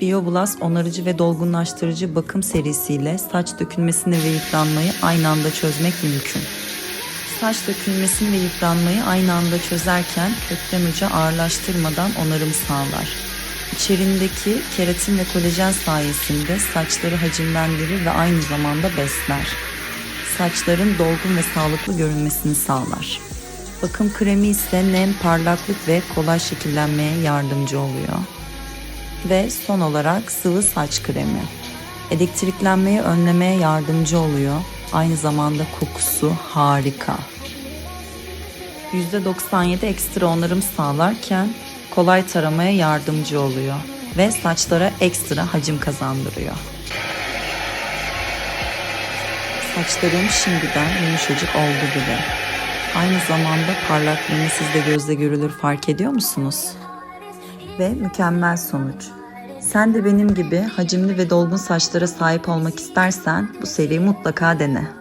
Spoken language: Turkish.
BioBlast onarıcı ve dolgunlaştırıcı bakım serisiyle saç dökülmesini ve yıpranmayı aynı anda çözmek mümkün. Saç dökülmesini ve yıpranmayı aynı anda çözerken kökten uca ağırlaştırmadan onarım sağlar. İçerindeki keratin ve kolajen sayesinde saçları hacimlendirir ve aynı zamanda besler. Saçların dolgun ve sağlıklı görünmesini sağlar. Bakım kremi ise nem, parlaklık ve kolay şekillenmeye yardımcı oluyor. Ve son olarak sıvı saç kremi. Elektriklenmeyi önlemeye yardımcı oluyor. Aynı zamanda kokusu harika. %97 ekstra onarım sağlarken kolay taramaya yardımcı oluyor ve saçlara ekstra hacim kazandırıyor. Saçlarım şimdiden yumuşacık oldu bile. Aynı zamanda parlaklığını siz de gözle görülür fark ediyor musunuz? Ve mükemmel sonuç. Sen de benim gibi hacimli ve dolgun saçlara sahip olmak istersen bu seriyi mutlaka dene.